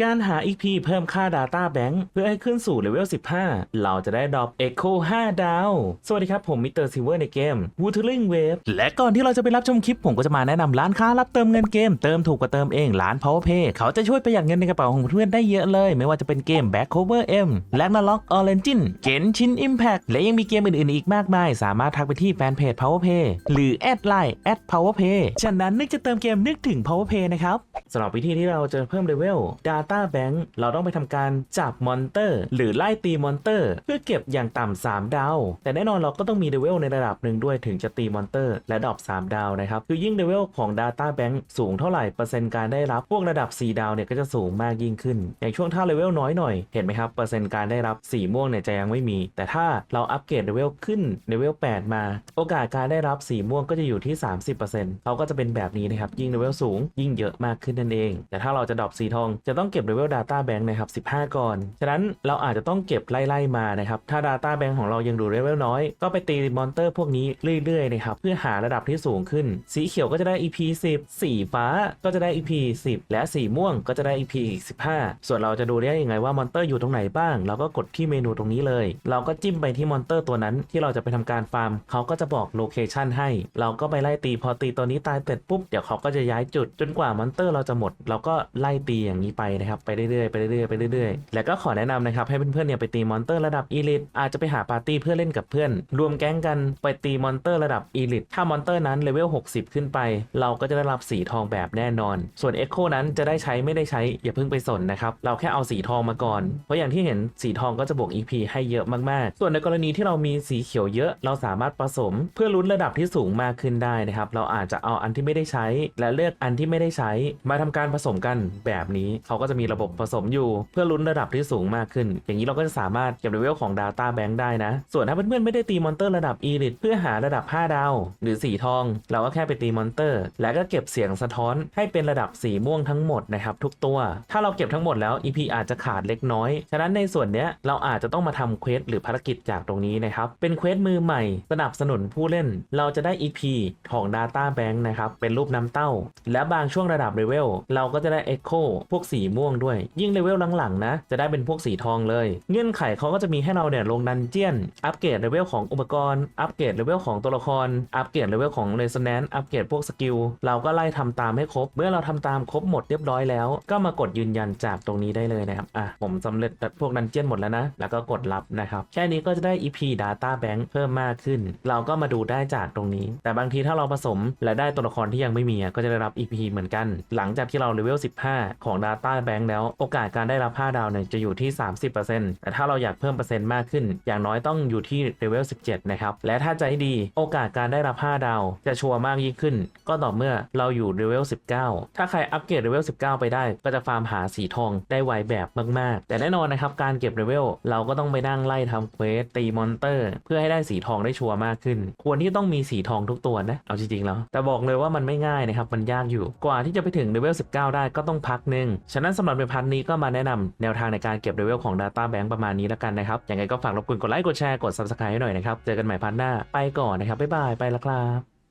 การหา EP เพิ่มค่า Data Bank เพื่อให้ขึ้นสู่เลเวล 15 เราจะได้ดรอป Echo 5 ดาว สวัสดีครับ ผมมิสเตอร์ซิเวอร์ในเกม Wuthering Wave และก่อนที่เราจะไปรับชมคลิป ผมก็จะมาแนะนำร้านค้ารับเติมเงินเกม เติมถูกกว่าเติมเอง ร้าน PowerPay เขาจะช่วยประหยัดเงินในกระเป๋าของเพื่อนได้เยอะเลย ไม่ว่าจะเป็นเกม Back Cover M Ragnarok Origin Genshin Impact และยังมีเกมอื่นๆ อีกมากมาย สามารถทักไปที่แฟนเพจ PowerPay หรือแอดไลน์ @PowerPay ฉะนั้นนึกจะเติมเกมนึกถึง PowerPay นะครับสำหรับวิธีที่เราจะเพิ่มเลเวล Data Bank เราต้องไปทำการจับมอนเตอร์ หรือไล่ตีมอนเตอร์ เพื่อเก็บอย่างต่ำ3ดาว แต่แน่นอนเราก็ต้องมีเลเวลในระดับหนึ่งด้วยถึงจะตีมอนเตอร์ และดรอป3ดาวนะครับ คือยิ่งเลเวลของ Data Bank สูงเท่าไหร่เปอร์เซ็นต์การได้รับพวกระดับ 4 ดาวเนี่ยก็จะสูงมากยิ่งขึ้น อย่างช่วงถ้าเลเวลน้อยหน่อยเห็นไหมครับเปอร์เซ็นต์การได้รับสีม่วงเนี่ยจะยังไม่มี แต่ถ้าเราอัปเกรดเลเวลขึ้นเลเวล8 มา โอกาสการได้รับสีม่วงก็จะอยู่ที่ 30%เขาก็จะเป็นแบบนี้นะครับยิ่งเลเวลสูง ยิ่งเยอะมากขึ้นนั่นเอง แต่ถ้าเราจะดรอปสีทองจะต้องเก็บเลเวล Data Bank นะครับ 15 ก่อน ฉะนั้นเราอาจจะต้องเก็บไล่ๆมานะครับ ถ้า Data Bank ของเรายังดูเลเวลน้อย ก็ไปตีมอนเตอร์พวกนี้เรื่อยๆนะครับ เพื่อหาระดับที่สูงขึ้น สีเขียวก็จะได้ EP 10 สีฟ้าก็จะได้ EP 10 และสีม่วงก็จะได้ EP 15 ส่วนเราจะดูได้ยังไงว่ามอนเตอร์อยู่ตรงไหนบ้าง เราก็กดที่เมนูตรงนี้เลย เราก็จิ้มไปที่มอนเตอร์ตัวนั้นที่เราจะไปทำการฟาร์ม เขาก็จะบอกโลเคชันให้ เราก็ไปไล่ตีพอตีตัวนี้ตายเสร็จปุ๊บ เดี๋ยวเขาก็จะย้ายจุดจนกว่ามอนเตอร์เราจะหมด เราก็ไล่ตีอย่างนี้ไปนะครับไปเรื่อยๆไปเรื่อยๆไปเรื่อยๆ แล้วก็ขอแนะนำนะครับให้เพื่อนๆเนี่ยไปตีมอนเตอร์ระดับอีลิทอาจจะไปหาปาร์ตี้เพื่อเล่นกับเพื่อน รวมแก๊งกันไปตีมอนเตอร์ระดับอีลิทถ้ามอนเตอร์นั้นเลเวล60 ขึ้นไป เราก็จะได้รับสีทองแบบแน่นอน ส่วน Echo นั้นจะได้ใช้ไม่ได้ใช้อย่าเพิ่งไปสนนะครับเราแค่เอาสีทองมาก่อน เพราะอย่างที่เห็นสีทองก็จะบวก EP ให้เยอะมากๆ ส่วนในกรณีที่เรามีสีเขียวเยอะ เราสามารถผสม เพื่อลุ้นระดับที่สูงมากขึ้นได้นะครับเราอาจจะเอาอันที่ไม่ได้ใช้ และเลือกอันที่ไม่ได้ใช้ มาทำการผสมกันแบบนี้เขาก็จะจะมีระบบผสมอยู่ เพื่อลุ้นระดับที่สูงมากขึ้น อย่างนี้เราก็จะสามารถเก็บเลเวลของ Data Bank ได้นะ ส่วนถ้าเพื่อนๆไม่ได้ตีมอนเตอร์ระดับ Elite เพื่อหาระดับ 5 ดาว หรือสีทอง เราก็แค่ไปตีมอนเตอร์ แล้วก็เก็บเสียงสะท้อนให้เป็นระดับสีม่วงทั้งหมดนะครับทุกตัว ถ้าเราเก็บทั้งหมดแล้ว EP อาจจะขาดเล็กน้อย ฉะนั้นในส่วนเนี้ยเราอาจจะต้องมาทำเควสหรือภารกิจจากตรงนี้นะครับ เป็นเควสมือใหม่ สนับสนุนผู้เล่น เราจะได้ EP ของ Data Bank นะครับ เป็นรูปน้ำเต้า และบางช่วงระดับเลเวลเราก็จะได้ Echo พวกสีม่วงด้วย ยิ่งเลเวลหลังๆนะจะได้เป็นพวกสีทองเลย เงื่อนไขเขาก็จะมีให้เราเนี่ยลงดันเจียน อัปเกรดเลเวลของอุปกรณ์ อัปเกรดเลเวลของตัวละคร อัปเกรดเลเวลของเรสแนนอัปเกรดพวกสกิล เราก็ไล่ทำตามให้ครบ เมื่อเราทำตามครบหมดเรียบร้อยแล้ว ก็มากดยืนยันจากตรงนี้ได้เลยนะครับ อะ ผมสำเร็จพวกดันเจียนหมดแล้วนะ แล้วก็กดรับนะครับ แค่นี้ก็จะได้ EP Data Bank เพิ่มมากขึ้น เราก็มาดูได้จากตรงนี้ แต่บางทีถ้าเราผสมและได้ตัวละครที่ยังไม่มีก็จะได้รับ EP เหมือนกัน หลังจากที่เราเลเวล 15 ของ Data Bank แล้ว โอกาสการได้รับ 5 ดาวเนี่ยจะอยู่ที่ 30%แต่ถ้าเราอยากเพิ่มเปอร์เซ็นต์มากขึ้น อย่างน้อยต้องอยู่ที่เลเวล 17 นะครับ และถ้าใจดีโอกาสการได้รับ 5 ดาว จะชัวร์มากยิ่งขึ้น ก็ต่อเมื่อเราอยู่เลเวล 19 ถ้าใครอัปเกรดเลเวล 19 ไปได้ ก็จะฟาร์มหาสีทองได้ไวแบบมาก ๆ แต่แน่นอนนะครับการเก็บเลเวลเราก็ต้องไปนั่งไล่ทำเควสตีมอนเตอร์ เพื่อให้ได้สีทองได้ชัวร์มากขึ้น ควรที่ต้องมีสีทองทุกตัวนะเอาจริงๆแล้วแต่บอกเลยว่ามันไม่ง่ายนะครับมันยากอยู่กว่าที่จะไปถึงเลเวล 19 ได้ก็ต้องพักหนึ่งฉะนั้นสำหรับในพันนี้ก็มาแนะนำแนวทางในการเก็บเลเวลของ Data Bank ประมาณนี้แล้วกันนะครับยังไงก็ฝากรบกวนกดไลค์กดแชร์กด Subscribe ให้หน่อยนะครับ เจอกันใหม่พันหน้าไปก่อนนะครับบ๊ายบายไปละครับ